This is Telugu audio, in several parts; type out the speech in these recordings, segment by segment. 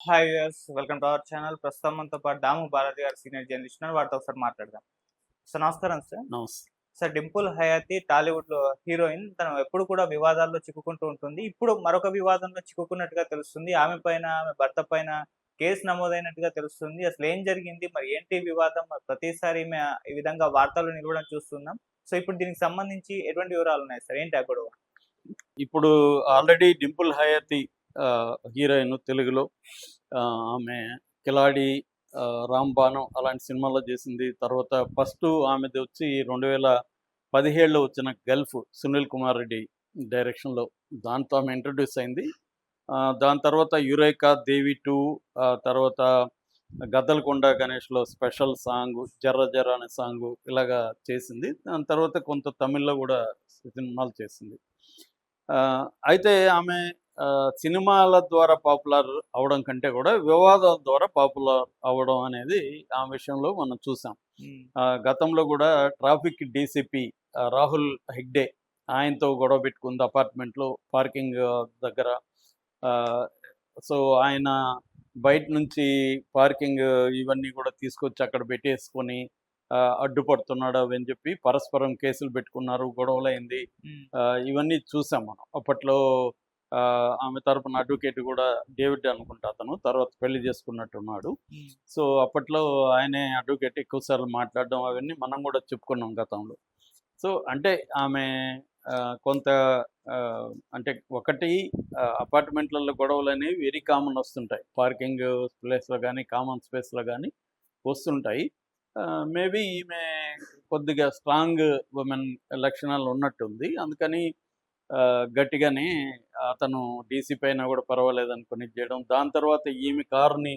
Hi viewers welcome to our channel ప్రస్తుతం మనతో పాటు దాము బాలాజీ గారు సీనియర్ జర్నలిస్ట్ ఉన్నారు. వారితో ఒకసారి మాట్లాడదాం. సార్ నమస్కారం సార్. నమస్తే సార్ డింపుల్ హయాతి టాలీవుడ్లో హీరోయిన్ తను ఎప్పుడు కూడా వివాదాల్లో చిక్కుకుంటూ ఉంటుంది. ఇప్పుడు మరొక వివాదంలో చిక్కుకున్నట్టుగా తెలుస్తుంది. ఆమె పైన ఆమె భర్త పైన కేసు నమోదైనట్టుగా తెలుస్తుంది. అసలు ఏం జరిగింది? మరి ఏంటి వివాదం? ప్రతిసారి ఈ విధంగా వార్తలు నిలవడం చూస్తున్నాం. సో ఇప్పుడు దీనికి సంబంధించి ఎటువంటి వివరాలు ఉన్నాయి సార్? ఏంటి ఆ గొడవ? ఇప్పుడు ఆల్రెడీ డింపుల్ హయాతి హీరోయిన్ తెలుగులో. ఆమె కిలాడి రాంబాణం అలాంటి సినిమాల్లో చేసింది. తర్వాత ఫస్ట్ ఆమెది వచ్చి రెండు వేల పదిహేడులో వచ్చిన గల్ఫ్ సునీల్ కుమార్ రెడ్డి డైరెక్షన్లో. దాంతో ఆమె ఇంట్రడ్యూస్ అయింది. దాని తర్వాత యురేకా దేవి టూ తర్వాత గద్దలకొండ గణేష్లో స్పెషల్ సాంగ్ జర్ర జర్ర అనే సాంగ్ ఇలాగా చేసింది. దాని తర్వాత కొంత తమిళ్ళో కూడా సినిమాలు చేసింది. ఆ, అయితే ఆమె సినిమాల ద్వారా పాపులర్ అవడం కంటే కూడా వివాదాల ద్వారా పాపులర్ అవ్వడం అనేది ఆ విషయంలో మనం చూసాం. ఆ, గతంలో కూడా ట్రాఫిక్ డీసీపీ రాహుల్ హెగ్డే ఆయనతో గొడవ పెట్టుకుంది అపార్ట్మెంట్లో పార్కింగ్ దగ్గర. సో ఆయన బయట నుంచి పార్కింగ్ ఇవన్నీ కూడా తీసుకొచ్చి అక్కడ పెట్టేసుకొని అడ్డుపడుతున్నాడు అని చెప్పి పరస్పరం కేసులు పెట్టుకున్నారు గొడవలు అయింది ఆ, ఇవన్నీ చూసాం మనం. అప్పట్లో ఆమె తరపున అడ్వకేట్ కూడా డేవిడ్ అనుకుంటా అతను. తర్వాత పెళ్ళి చేసుకున్నట్టున్నాడు. సో అప్పట్లో ఆయనే అడ్వకేట్ ఎక్కువసార్లు మాట్లాడడం అవన్నీ మనం కూడా చెప్పుకున్నాం గతంలో. సో అంటే ఆమె కొంత అంటే ఒకటి అపార్ట్మెంట్లలో గొడవలు అనేవి వెరీ కామన్ వస్తుంటాయి. పార్కింగ్ ప్లేస్లో కానీ కామన్ స్పేస్లో కానీ వస్తుంటాయి. మేబీ ఈమె కొద్దిగా స్ట్రాంగ్ ఉమెన్ లక్షణాలు ఉన్నట్టుంది. అందుకని గట్టిగానే అతను డీసీ పైన కూడా పర్వాలేదు అనుకుని చేయడం. దాని తర్వాత ఈమె కారుని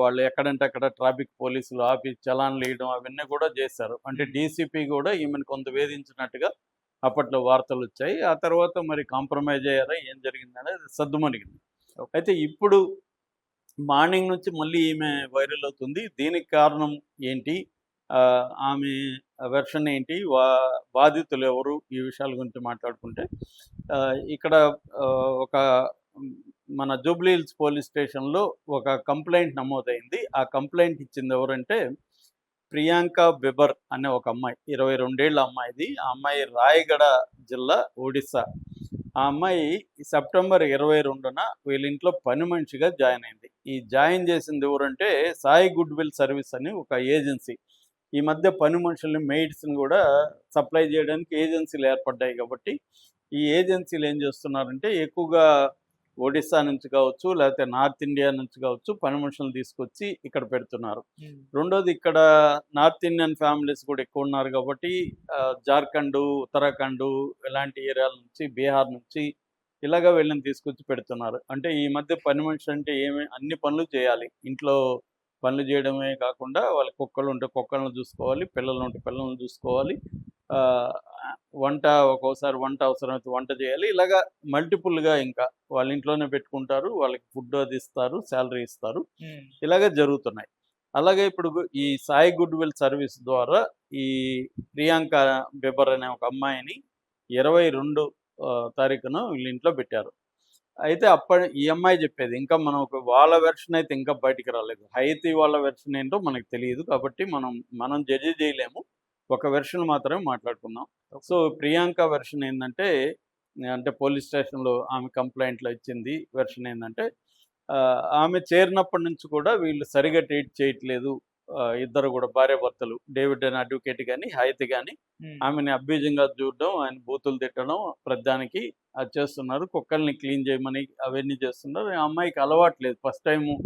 వాళ్ళు ఎక్కడంటే అక్కడ ట్రాఫిక్ పోలీసులు ఆపి చలాన్లు వేయడం అవన్నీ కూడా చేశారు. అంటే డీసీపీ కూడా ఈమెను కొంత వేధించినట్టుగా అప్పట్లో వార్తలు వచ్చాయి. ఆ తర్వాత మరి కాంప్రమైజ్ అయ్యారా? ఏం జరిగిందనేది సద్దుమణిగింది అయితే ఇప్పుడు మార్నింగ్ నుంచి మళ్ళీ ఈమె వైరల్ అవుతుంది. దీనికి కారణం ఏంటి? ఆమె వెర్షన్ ఏంటి? వా బాధితులు ఎవరు? ఈ విషయాల గురించి మాట్లాడుకుంటే ఆ, ఇక్కడ ఆ, ఒక మన జూబ్లీ హిల్స్ పోలీస్ స్టేషన్లో ఒక కంప్లైంట్ నమోదైంది. ఆ కంప్లైంట్ ఇచ్చింది ఎవరంటే ప్రియాంక బెబర్ అనే ఒక అమ్మాయి. ఇరవై రెండేళ్ళ అమ్మాయిది. ఆ అమ్మాయి రాయగడ జిల్లా ఒడిస్సా. ఆ అమ్మాయి సెప్టెంబర్ ఇరవై రెండున వీళ్ళ ఇంట్లో పని మనిషిగా జాయిన్ అయింది. ఈ జాయిన్ చేసింది ఎవరంటే సాయి గుడ్ విల్ సర్వీస్ అని ఒక ఏజెన్సీ. ఈ మధ్య పని మనుషుల్ని మెయిడ్స్ని కూడా సప్లై చేయడానికి ఏజెన్సీలు ఏర్పడ్డాయి కాబట్టి ఈ ఏజెన్సీలు ఏం చేస్తున్నారంటే ఎక్కువగా ఒడిస్సా నుంచి కావచ్చు లేకపోతే నార్త్ ఇండియా నుంచి కావచ్చు పని మనుషులను తీసుకొచ్చి ఇక్కడ పెడుతున్నారు. రెండోది ఇక్కడ నార్త్ ఇండియన్ ఫ్యామిలీస్ కూడా ఎక్కువ ఉన్నారు కాబట్టి జార్ఖండ్ ఉత్తరాఖండ్ ఇలాంటి ఏరియాల నుంచి బీహార్ నుంచి ఇలాగ వీళ్ళని తీసుకొచ్చి పెడుతున్నారు. అంటే ఈ మధ్య పని మనిషి అంటే ఏమి అన్ని పనులు చేయాలి. ఇంట్లో పనులు చేయడమే కాకుండా వాళ్ళ కుక్కలు ఉంటే కుక్కలను చూసుకోవాలి పిల్లలు ఉంటే పిల్లలను చూసుకోవాలి. వంట ఒక్కోసారి వంట అవసరమైతే వంట చేయాలి. ఇలాగా మల్టిపుల్గా ఇంకా వాళ్ళ ఇంట్లోనే పెట్టుకుంటారు వాళ్ళకి ఫుడ్ అది ఇస్తారు శాలరీ ఇస్తారు. ఇలాగే జరుగుతున్నాయి. అలాగే ఇప్పుడు ఈ సాయి గుడ్ విల్ సర్వీస్ ద్వారా ఈ ప్రియాంక బెబర్ అనే ఒక అమ్మాయిని ఇరవై రెండు తారీఖున వీళ్ళ ఇంట్లో పెట్టారు. అయితే అప్పటి ఈ అమ్మాయి చెప్పేది. ఇంకా మనం ఒక వాళ్ళ వెర్షన్ అయితే ఇంకా బయటికి రాలేదు. హైతి వాళ్ళ వెర్షన్ ఏంటో మనకు తెలియదు కాబట్టి మనం మనం జడ్జి చేయలేము. ఒక వెర్షన్ మాత్రమే మాట్లాడుకుందాం. సో ప్రియాంక వెర్షన్ ఏంటంటే అంటే పోలీస్ స్టేషన్లో ఆమె కంప్లైంట్లో ఇచ్చింది వెర్షన్ ఏంటంటే ఆమె చేరినప్పటి నుంచి కూడా వీళ్ళు సరిగా ట్రీట్ చేయట్లేదు. ఇద్దరు కూడా భార్య భర్తలు డేవిడ్ అనే అడ్వకేట్ కానీ హైత్ కానీ ఆమెని అభ్యజంగా చూడడం ఆయన బూతులు తిట్టడం ప్రతిదానికి అది చేస్తున్నారు. కుక్కల్ని క్లీన్ చేయమని అవన్నీ చేస్తున్నారు. అమ్మాయికి అలవాట్లేదు ఫస్ట్ టైము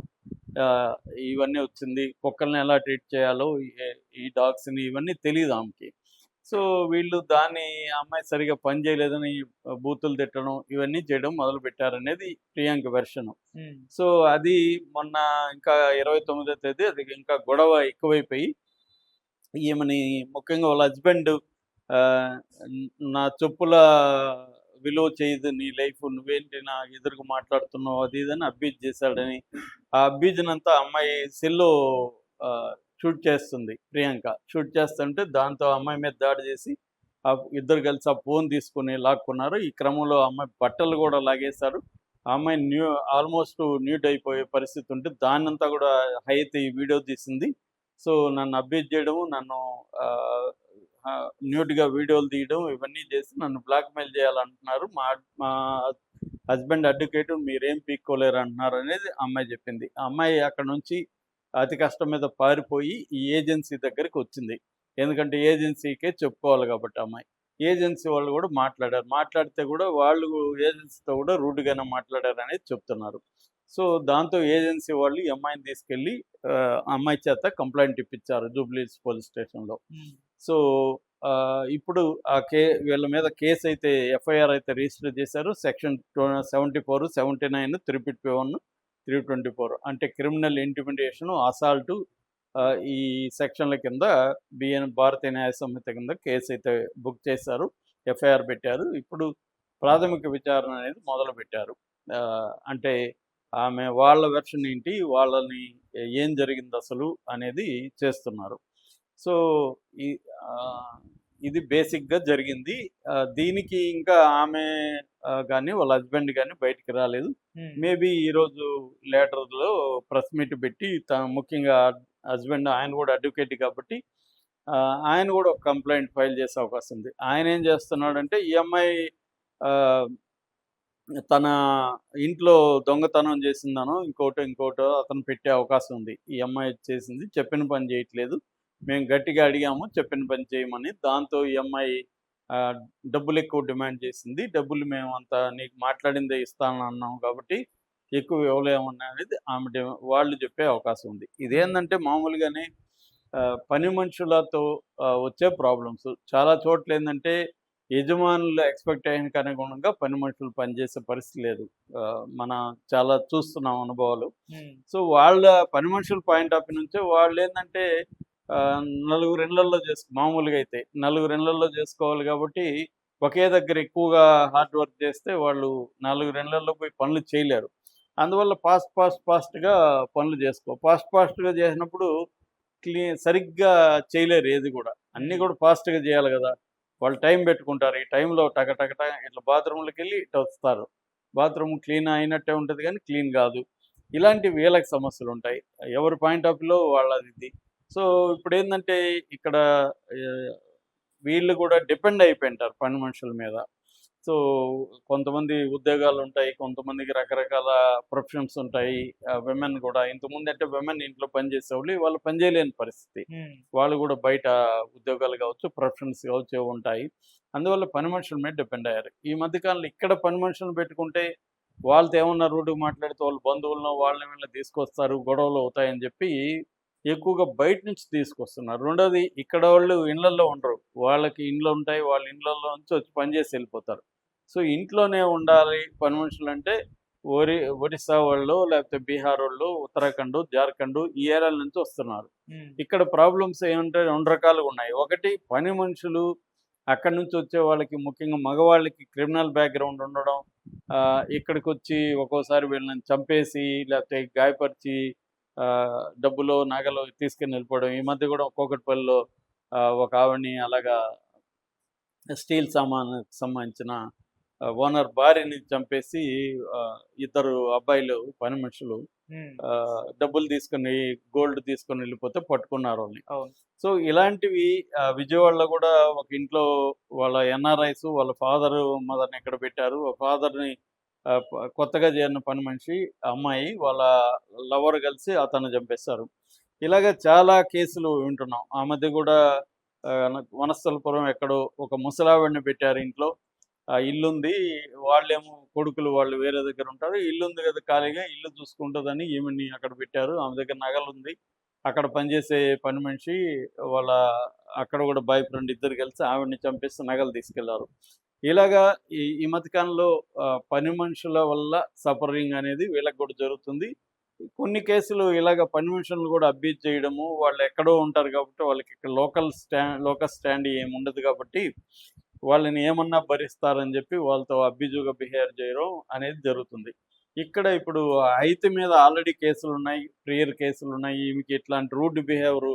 ఇవన్నీ వచ్చింది. కుక్కల్ని ఎలా ట్రీట్ చేయాలో ఈ- ఈ డాగ్స్ని ఇవన్నీ తెలియదు ఆమెకి. సో వీళ్ళు దాన్ని అమ్మాయి సరిగా పని చేయలేదని బూతులు తిట్టడం ఇవన్నీ చేయడం మొదలు పెట్టారనేది ప్రియాంక వెర్షన్. సో అది మొన్న ఇంకా ఇరవై తొమ్మిదో తేదీ అది ఇంకా గొడవ ఎక్కువైపోయి ఈమెని ముఖ్యంగా వాళ్ళ హస్బెండ్ నా చెప్పుల విలువ చేయదు నీ లైఫ్ నువ్వేంటి నా ఎదురుగా మాట్లాడుతున్నావు అది ఇది అని అబ్యూజ్ చేశాడని ఆ అబ్యూజ్ని అంతా అమ్మాయి సెల్లో షూట్ చేస్తుంది ప్రియాంక. షూట్ చేస్తుంటే దాంతో అమ్మాయి మీద దాడి చేసి ఆ ఇద్దరు కలిసి ఆ ఫోన్ తీసుకుని లాక్కున్నారు. ఈ క్రమంలో అమ్మాయి బట్టలు కూడా లాగేశారు. ఆ అమ్మాయి న్యూ ఆల్మోస్ట్ న్యూట్ అయిపోయే పరిస్థితి ఉంటే దాన్నంతా కూడా హైత్ వీడియో తీసింది. సో నన్ను అబ్యూజ్ చేయడము నన్ను న్యూట్గా వీడియోలు తీయడం ఇవన్నీ చేసి నన్ను బ్లాక్మెయిల్ చేయాలంటున్నారు. మా మా హస్బెండ్ అడ్వకేట్ మీరేం పీక్కోలేరు అంటున్నారు అనేది అమ్మాయి చెప్పింది. ఆ అమ్మాయి అక్కడ నుంచి అతి కష్టం మీద పారిపోయి ఈ ఏజెన్సీ దగ్గరికి వచ్చింది. ఎందుకంటే ఏజెన్సీకే చెప్పుకోవాలి కాబట్టి అమ్మాయి. ఏజెన్సీ వాళ్ళు కూడా మాట్లాడారు. మాట్లాడితే కూడా వాళ్ళు ఏజెన్సీతో కూడా రూడ్గానే మాట్లాడారు అనేది చెప్తున్నారు. సో దాంతో ఏజెన్సీ వాళ్ళు ఈ అమ్మాయిని తీసుకెళ్ళి అమ్మాయి చేత కంప్లైంట్ ఇప్పించారు జూబ్లీస్ పోలీస్ స్టేషన్లో. సో ఇప్పుడు ఆ కే వీళ్ళ మీద కేసు అయితే ఎఫ్ఐఆర్ అయితే రిజిస్టర్ చేశారు. Section seventy four seventy nine three fifty one three twenty four అంటే క్రిమినల్ ఇంటిమిడేషన్ అసాల్టు ఈ సెక్షన్ల కింద బిఎన్ భారతీయ న్యాయ సంహిత కింద కేసు అయితే బుక్ చేశారు ఎఫ్ఐఆర్ పెట్టారు. ఇప్పుడు ప్రాథమిక విచారణ అనేది మొదలు పెట్టారు అంటే ఆమె వాళ్ళ వెర్షన్ ఏంటి వాళ్ళని ఏం జరిగింది అసలు అనేది చేస్తున్నారు. సో ఈ ఇది బేసిక్గా జరిగింది. దీనికి ఇంకా ఆమె కానీ వాళ్ళ హస్బెండ్ కానీ బయటికి రాలేదు. మేబీ ఈరోజు లేటర్లో ప్రెస్ మీట్ పెట్టి త ముఖ్యంగా హస్బెండ్ ఆయన కూడా అడ్వకేట్ కాబట్టి ఆయన కూడా ఒక కంప్లైంట్ ఫైల్ చేసే అవకాశం ఉంది. ఆయన ఏం చేస్తున్నాడంటే ఈ అమ్మాయి తన ఇంట్లో దొంగతనం చేసిందనో ఇంకోటో ఇంకోటో అతను పెట్టే అవకాశం ఉంది. ఈ అమ్మాయి చేసింది చెప్పిన పని చేయట్లేదు. మేము గట్టిగా అడిగాము చెప్పిన పని చేయమని. దాంతో ఈ అమ్మాయి డబ్బులు ఎక్కువ డిమాండ్ చేసింది. డబ్బులు మేము అంత నీకు మాట్లాడిందే ఇస్తాను అన్నాం కాబట్టి ఎక్కువ ఇవ్వలేమని అనేది ఆమె వాళ్ళు చెప్పే అవకాశం ఉంది. ఇదేంటంటే మామూలుగానే పని మనుషులతో వచ్చే ప్రాబ్లమ్స్. చాలా చోట్ల ఏంటంటే యజమానుల ఎక్స్పెక్టేషన్కి అనుగుణంగా పని మనుషులు పనిచేసే పరిస్థితి లేదు. మన చాలా చూస్తున్నాం అనుభవాలు. సో వాళ్ళ పని మనుషుల పాయింట్ ఆఫ్ వ్యూ నుంచే వాళ్ళు ఏంటంటే నలుగురు ఇళ్ళలో చేసుకో మామూలుగా అయితే నలుగురు ఇళ్ళలో చేసుకోవాలి కాబట్టి ఒకే దగ్గర ఎక్కువగా హార్డ్ వర్క్ చేస్తే వాళ్ళు నలుగురు ఇళ్ళలో పోయి పనులు చేయలేరు. అందువల్ల ఫాస్ట్ ఫాస్ట్ ఫాస్ట్గా పనులు చేసుకో ఫాస్ట్ ఫాస్ట్గా చేసినప్పుడు క్లీ సరిగ్గా చేయలేరు ఏది కూడా. అన్నీ కూడా ఫాస్ట్గా చేయాలి కదా. వాళ్ళు టైం పెట్టుకుంటారు. ఈ టైంలో టక టక టక ఇట్లా బాత్రూమ్లోకి వెళ్ళి ఇట్లా వస్తారు. బాత్రూమ్ క్లీన్ అయినట్టే ఉంటుంది కానీ క్లీన్ కాదు. ఇలాంటి వీళ్ళకి సమస్యలు ఉంటాయి ఎవరి పాయింట్ ఆఫ్ వ్యూలో వాళ్ళది ఇది. సో ఇప్పుడు ఏంటంటే ఇక్కడ వీళ్ళు కూడా డిపెండ్ అయిపోయింటారు పని మనుషుల మీద. సో కొంతమంది ఉద్యోగాలు ఉంటాయి కొంతమందికి రకరకాల ప్రొఫెషన్స్ ఉంటాయి. విమెన్ కూడా ఇంతకుముందు అంటే విమెన్ ఇంట్లో పనిచేసేవాళ్ళు వాళ్ళు పనిచేయలేని పరిస్థితి. వాళ్ళు కూడా బయట ఉద్యోగాలు కావచ్చు ప్రొఫెషన్స్ కావచ్చు ఉంటాయి. అందువల్ల పని మనుషుల మీద డిపెండ్ అయ్యారు. ఈ మధ్యకాలంలో ఇక్కడ పని మనుషులను పెట్టుకుంటే వాళ్ళతో ఏమన్నా రూటుకు మాట్లాడితే వాళ్ళ బంధువులను వాళ్ళని వీళ్ళని తీసుకొస్తారు గొడవలు అవుతాయని చెప్పి ఎక్కువగా బయట నుంచి తీసుకొస్తున్నారు. రెండోది ఇక్కడ వాళ్ళు ఇళ్ళల్లో ఉండరు. వాళ్ళకి ఇండ్లు ఉంటాయి వాళ్ళ ఇళ్ళల్లో నుంచి వచ్చి పనిచేసి వెళ్ళిపోతారు. సో ఇంట్లోనే ఉండాలి పని మనుషులు అంటే ఒరి ఒరిస్సా వాళ్ళు లేకపోతే బీహార్ వాళ్ళు ఉత్తరాఖండ్ జార్ఖండ్ ఈ ఏరియాల నుంచి వస్తున్నారు. ఇక్కడ ప్రాబ్లమ్స్ ఏమంటే రెండు రకాలుగా ఉన్నాయి. ఒకటి పని మనుషులు అక్కడి నుంచి వచ్చే వాళ్ళకి ముఖ్యంగా మగవాళ్ళకి క్రిమినల్ బ్యాక్గ్రౌండ్ ఉండడం ఆ, ఇక్కడికి వచ్చి ఒక్కోసారి వీళ్ళని చంపేసి లేకపోతే గాయపరిచి డబ్బులు నగలు తీసుకుని వెళ్ళిపోవడం ఈ మధ్య కూడా ఒక్కొక్కటి పనిలో ఒక ఆవిడని అలాగా స్టీల్ సామాన్ సంబంధించిన ఓనర్ భార్యని చంపేసి ఇద్దరు అబ్బాయిలు పని మనుషులు డబ్బులు తీసుకొని గోల్డ్ తీసుకొని వెళ్ళిపోతే పట్టుకున్నారు వాళ్ళని. సో ఇలాంటివి విజయవాడలో కూడా ఒక ఇంట్లో వాళ్ళ ఎన్ఆర్ఐస్ వాళ్ళ ఫాదర్ మదర్ని ఎక్కడ పెట్టారు. ఫాదర్ని కొత్తగా చేరిన పని మనిషి అమ్మాయి వాళ్ళ లవర్ కలిసి అతను చంపేస్తారు. ఇలాగ చాలా కేసులు వింటున్నాం. ఆ మధ్య కూడా వనస్థలపురం ఎక్కడో ఒక ముసలావిడిని పెట్టారు ఇంట్లో. ఆ ఇల్లు ఉంది వాళ్ళేమో కొడుకులు వాళ్ళు వేరే దగ్గర ఉంటారు. ఇల్లు ఉంది కదా ఖాళీగా ఇల్లు చూసుకుంటుందని ఈమెని అక్కడ పెట్టారు. ఆమె దగ్గర నగలు ఉంది అక్కడ పనిచేసే పని మనిషి వాళ్ళ అక్కడ కూడా బాయ్ ఫ్రెండ్ ఇద్దరు కలిసి ఆవిడని చంపేసి నగలు తీసుకెళ్ళారు. ఇలాగా ఈ ఈ మధ్యకాలంలో పని మనుషుల వల్ల సఫరింగ్ అనేది వీళ్ళకి కూడా జరుగుతుంది. కొన్ని కేసులు ఇలాగ పని మనుషులను కూడా అబ్యూజ్ చేయడము వాళ్ళు ఎక్కడో ఉంటారు కాబట్టి వాళ్ళకి ఇక్కడ లోకల్ స్టాండ్ లోకల్ స్టాండ్ ఏమి ఉండదు కాబట్టి వాళ్ళని ఏమన్నా భరిస్తారని చెప్పి వాళ్ళతో అబ్యూజివ్గా బిహేవ్ చేయడం అనేది జరుగుతుంది. ఇక్కడ ఇప్పుడు ఐతి మీద ఆల్రెడీ కేసులు ఉన్నాయి ప్రియర్ కేసులు ఉన్నాయి ఈమెకి ఇట్లాంటి రూడ్ బిహేవియర్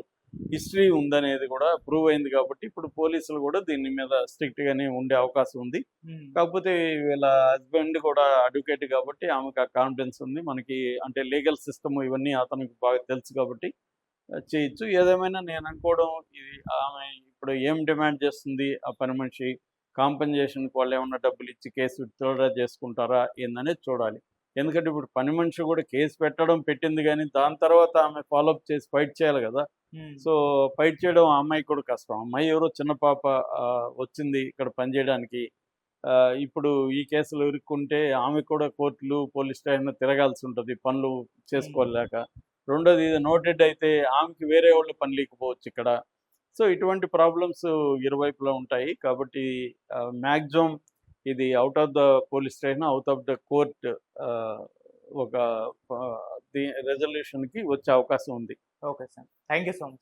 హిస్టరీ ఉందనేది కూడా ప్రూవ్ అయింది కాబట్టి ఇప్పుడు పోలీసులు కూడా దీని మీద స్ట్రిక్ట్ గానే ఉండే అవకాశం ఉంది. కాకపోతే వీళ్ళ హస్బెండ్ కూడా అడ్వకేట్ కాబట్టి ఆమెకు ఆ కాన్ఫిడెన్స్ ఉంది. మనకి అంటే లీగల్ సిస్టమ్ ఇవన్నీ అతనికి బాగా తెలుసు కాబట్టి చేయొచ్చు. ఏదేమైనా నేను అనుకోవడం ఇది ఆమె ఇప్పుడు ఏం డిమాండ్ చేస్తుంది? ఆ పని మనిషి కాంపెన్సేషన్ వాళ్ళు ఏమన్నా డబ్బులు ఇచ్చి కేసు విత్డ్రా చేసుకుంటారా? ఏందనేది చూడాలి. ఎందుకంటే ఇప్పుడు పని మనిషి కూడా కేసు పెట్టడం పెట్టింది కానీ దాని తర్వాత ఆమె ఫాలోఅప్ చేసి ఫైట్ చేయాలి కదా. సో ఫైట్ చేయడం ఆ అమ్మాయికి కూడా కష్టం. అమ్మాయి ఎవరో చిన్న పాప వచ్చింది ఇక్కడ పనిచేయడానికి. ఇప్పుడు ఈ కేసులు ఇరుక్కుంటే ఆమె కూడా కోర్టులు పోలీస్ స్టేషన్ తిరగాల్సి ఉంటుంది పనులు చేసుకోలేక. రెండోది ఇది నోటెడ్ అయితే ఆమెకి వేరే వాళ్ళు పని లేకపోవచ్చు ఇక్కడ. సో ఇటువంటి ప్రాబ్లమ్స్ ఇరువైపులా ఉంటాయి కాబట్టి మ్యాక్సిమం ఇది out of the police station out of the court ఒక రెజల్యూషన్కి వచ్చే అవకాశం ఉంది. Okay sir. Thank you so much